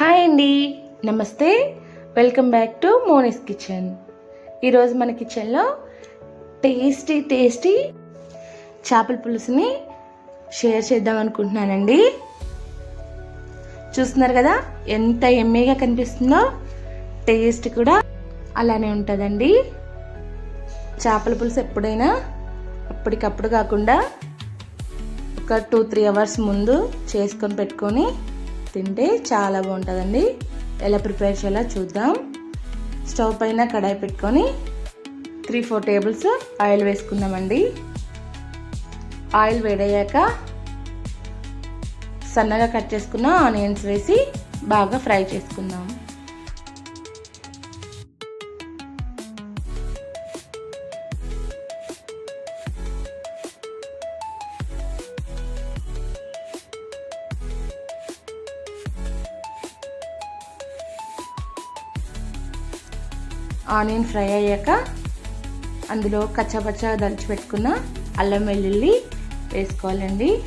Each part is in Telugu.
హాయ్ అండి. నమస్తే. Welcome back to Monis kitchen. ఈరోజు మన కిచెన్లో టేస్టీ టేస్టీ చేపల పులుసుని షేర్ చేద్దాం అనుకుంటున్నానండి. చూస్తున్నారు కదా ఎంత ఎమ్మీగా కనిపిస్తుందో. టేస్ట్ కూడా అలానే ఉంటుందండి. చేపల పులుసు ఎప్పుడైనా అప్పటికప్పుడు కాకుండా ఒక టూ త్రీ అవర్స్ ముందు చేసుకొని పెట్టుకొని తింటే చాలా బాగుంటుందండి. ఎలా ప్రిపేర్ చేయాలో చూద్దాం. స్టవ్ పైన కడాయి పెట్టుకొని త్రీ ఫోర్ టేబుల్స్ ఆయిల్ వేసుకుందామండి. ఆయిల్ వేడయ్యాక సన్నగా కట్ చేసుకున్న ఆనియన్స్ వేసి బాగా ఫ్రై చేసుకుందాం. ఆనియన్ ఫ్రై అయ్యాక అందులో కచ్చపచ్చ దంచి పెట్టుకున్న అల్లం వెల్లుల్లి వేసుకోవాలండి.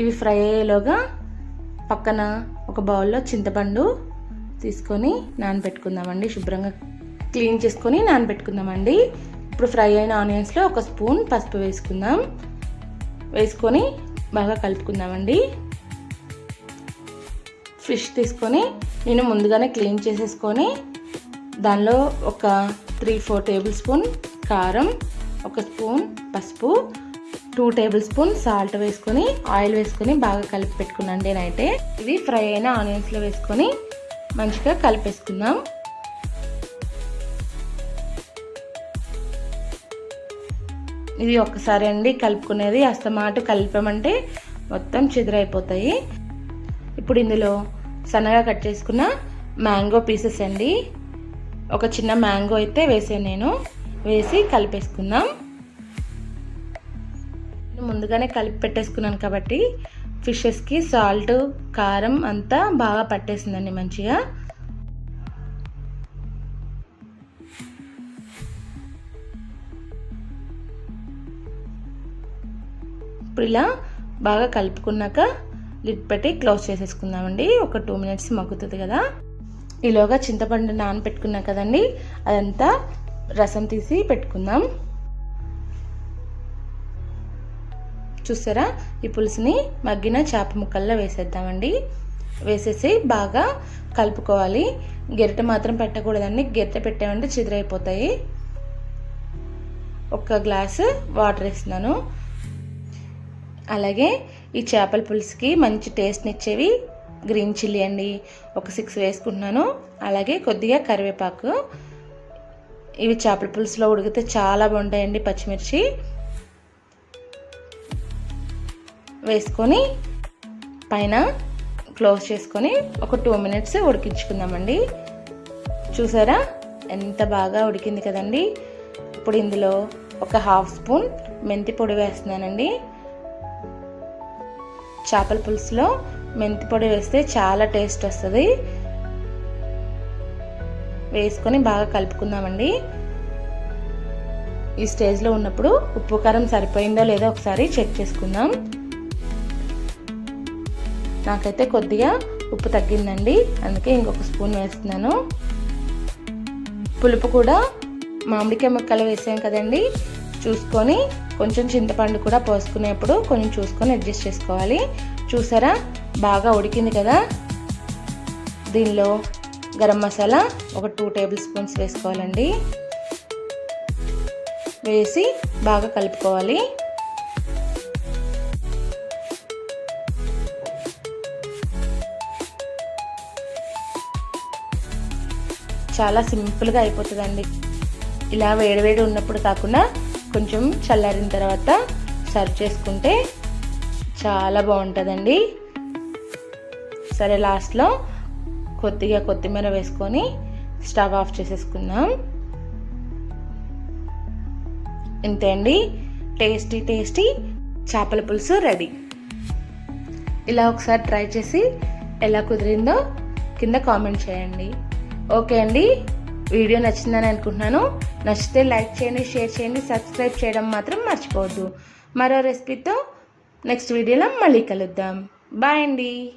ఇవి ఫ్రై అయ్యేలోగా పక్కన ఒక బౌల్లో చింతపండు తీసుకొని నానబెట్టుకుందామండి. శుభ్రంగా క్లీన్ చేసుకొని నానబెట్టుకుందామండి. ఇప్పుడు ఫ్రై అయిన ఆనియన్స్లో ఒక స్పూన్ పసుపు వేసుకుందాం. వేసుకొని బాగా కలుపుకుందామండి. ఫిష్ తీసుకొని నేను ముందుగానే క్లీన్ చేసేసుకొని దానిలో ఒక త్రీ ఫోర్ టేబుల్ స్పూన్ కారం ఒక స్పూన్ పసుపు టూ టేబుల్ స్పూన్ సాల్ట్ వేసుకొని ఆయిల్ వేసుకొని బాగా కలిపి పెట్టుకున్నాండి నేనైతే. ఇది ఫ్రై అయిన ఆనియన్స్లో వేసుకొని మంచిగా కలిపేసుకుందాం. ఇది ఒక్కసారి అండి కలుపుకునేది. అస్తమాట కలిపామంటే మొత్తం చెదిరైపోతాయి. ఇప్పుడు ఇందులో సన్నగా కట్ చేసుకున్న మ్యాంగో పీసెస్ అండి. ఒక చిన్న మ్యాంగో అయితే వేసాను నేను. వేసి కలిపేసుకుందాం. ముందుగానే కలిపి పెట్టేసుకున్నాను కాబట్టి ఫిషెస్కి సాల్ట్ కారం అంతా బాగా పట్టేసిందండి మంచిగా. ఇప్పుడు ఇలా బాగా కలుపుకున్నాక లిడ్ పెట్టి క్లోజ్ చేసేసుకుందామండి. ఒక టూ మినిట్స్ మగ్గుతుంది కదా. ఈలోగా చింతపండు నానపెట్టుకున్నా కదండి. అదంతా రసం తీసి పెట్టుకుందాం. చూసారా? ఈ పులుసుని మగ్గిన చేప ముక్కల్లో వేసేద్దామండి. వేసేసి బాగా కలుపుకోవాలి. గెరిట మాత్రం పెట్టకూడదండి. గెరిట పెట్టామంటే చిదిరైపోతాయి. ఒక గ్లాసు వాటర్ వేస్తున్నాను. అలాగే ఈ చేపల పులుసుకి మంచి టేస్ట్ని ఇచ్చేవి గ్రీన్ చిల్లీ అండి. ఒక సిక్స్ వేసుకుంటున్నాను. అలాగే కొద్దిగా కరివేపాకు. ఇవి చేపల పులుసులో ఉడికితే చాలా బాగుంటాయండి పచ్చిమిర్చి. వేసుకొని పైన క్లోజ్ చేసుకొని ఒక టూ మినిట్స్ ఉడికించుకుందామండి. చూసారా? ఎంత బాగా ఉడికింది కదండి. ఇప్పుడు ఇందులో ఒక హాఫ్ స్పూన్ మెంతి పొడి వేస్తున్నానండి. చేపల పులుసులో మెంతి పొడి వేస్తే చాలా టేస్ట్ వస్తుంది. వేసుకొని బాగా కలుపుకుందామండి. ఈ స్టేజ్లో ఉన్నప్పుడు ఉప్పు కారం సరిపోయిందో లేదో ఒకసారి చెక్ చేసుకుందాం. నాకైతే కొద్దిగా ఉప్పు తగ్గిందండి. అందుకే ఇంకొక స్పూన్ వేస్తున్నాను. పులుపు కూడా మామిడికాయ ముక్కలు వేసాం కదండి. చూసుకొని కొంచెం చింతపండు కూడా పోసుకునేప్పుడు కొంచెం చూసుకొని అడ్జస్ట్ చేసుకోవాలి. చూసారా? బాగా ఉడికింది కదా? దీనిలో గరం మసాలా ఒక టూ టేబుల్ స్పూన్స్ వేసుకోవాలండి. వేసి బాగా కలుపుకోవాలి. చాలా సింపుల్గా అయిపోతుందండి. ఇలా వేడివేడి ఉన్నప్పుడు కాకుండా కొంచెం చల్లారిన తర్వాత సర్వ్ చేసుకుంటే చాలా బాగుంటుందండి. సరే లాస్ట్లో కొద్దిగా కొత్తిమీర వేసుకొని స్టవ్ ఆఫ్ చేసేసుకుందాం. ఇంతే అండి. టేస్టీ టేస్టీ చేపల పులుసు రెడీ. ఇలా ఒకసారి ట్రై చేసి ఎలా కుదిరిందో కింద కామెంట్ చేయండి. ఓకే అండి. వీడియో నచ్చిందని అనుకుంటున్నాను. నచ్చితే లైక్ చేయండి షేర్ చేయండి సబ్స్క్రైబ్ చేయడం మాత్రం మర్చిపోవద్దు. మరో రెసిపీతో నెక్స్ట్ వీడియోలో మళ్ళీ కలుద్దాం. బాయ్ అండి.